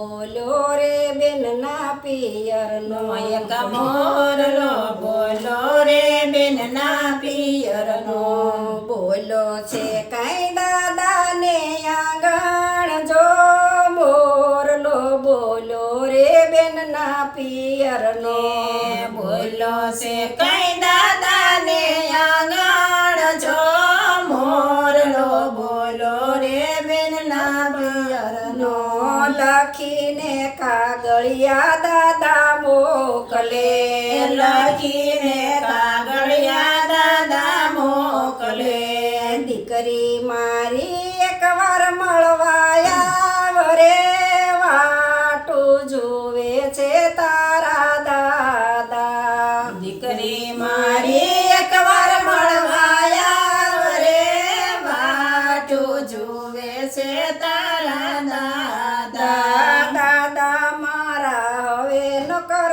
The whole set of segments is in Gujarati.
બોલો રે બેન ના પિયરનો એક મોરલો બોલો રે બેન ના પિયરનો બોલો છે કઈ દાદા ને આંગણ જો મોરલો બોલો રે બેન ના પિયરનો બોલો છે કઈ દાદા કાગળિયા દાદા મોકલે. લખીને કાગળિયા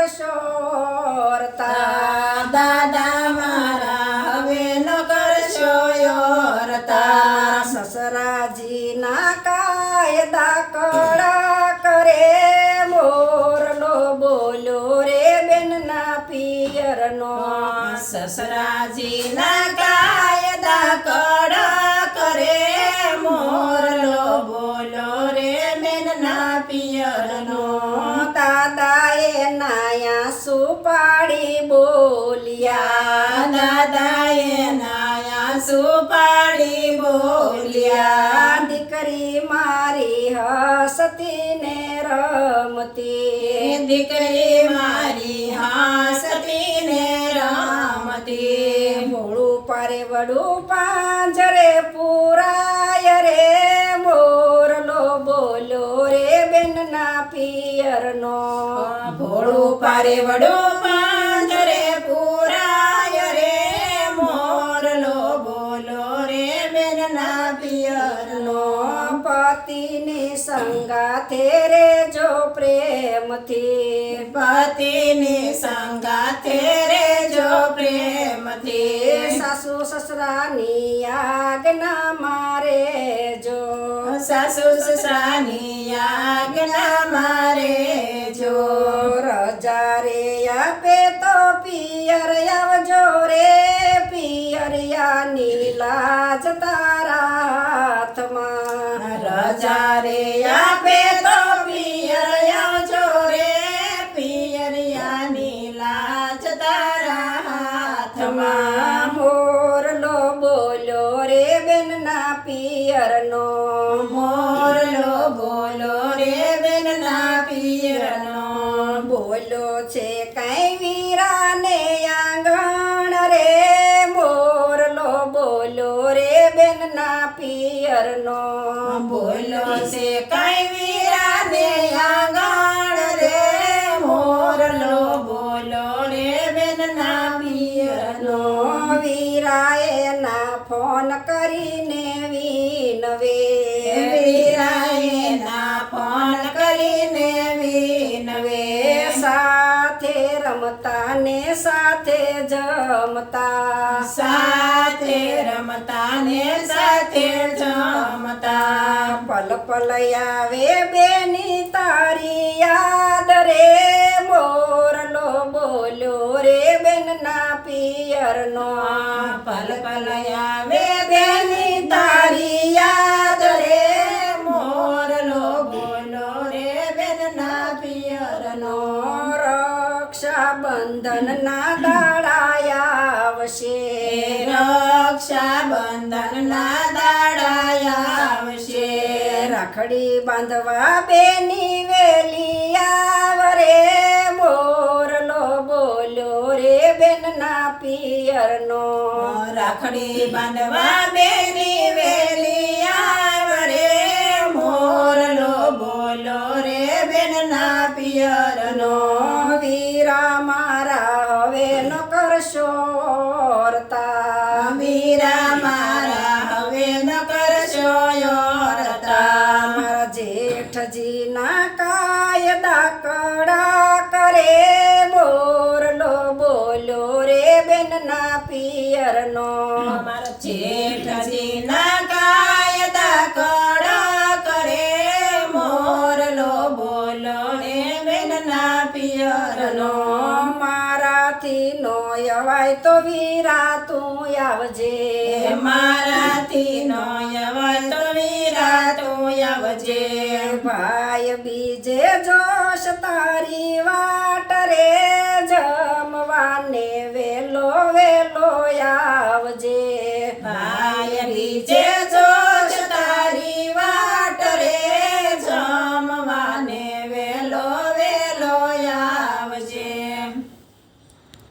કરશો. દાદા મારા હવે ન કરશો યોરતા સસરાજીના કાયદા કડા કરે મોરલો બોલો રે બેનના પિયરનો સસરાજીના કાયદા સુપાડી બોલ્યા. દાદાએ નાયા સુપાડી બોલ્યા. દીકરી મારી હસતી ને રમતી. દીકરી મારી હસતી ને રમતી. મોડું પારે વડું પાંજરે પૂરાય રે. મોરલો બોલો રે બેનના પિયરનો. પારે વડું પાંજરે પૂરાય રે મોરલો બોલો રે બેનના પિયરનો નો પતિની સંગાથે રે જો પ્રેમથી. પતિની સંગાથે રે જો પ્રેમથી. સાસુ સસરાની આજ્ઞા મારે જો. સાસુ સસરાની આજ્ઞા મારે જો. રે બેનના પિયરનો. બોલો છે કઈ વીરાને આંગણ રે મોરલો. બોલો રે બેનના પિયર નો વીરાએ ના ફોન કરીને વિનવે વીરાએ ના ફોન કરીને વિનવે સાથે રમતા ને સાથે જમતા. સાથે રમતા સાથે જમતા. પલ પલ આવે બેની તારી યાદ રે. મોરલો બોલો રે બેનના પિયરનો. પલ પલ આવે બેની તારી યાદ રે. મોરલો બોલો રે બેનના પિયરનો. રક્ષા બંધન ના દાડાયા આવશે રક્ષા બંધન દાડાયા રાખડી બાંધવા બેની વેલી આવરે. મોરલો બોલો રે બેનના પિયરનો. રાખડી બાંધવા બેની વેલી જેઠજીના કાયદા કડા કરે બોરલો બોલો રે બેનના પિયરનો. જેઠજીના મારાથી નો યવાય તો વીરા તું આવજે. મારાથી નો યવાય તો વીરા તું આવજે. ભાઈ બીજે જોશ તારી વાટ રે જમવાને વેલો વેલો આવજે.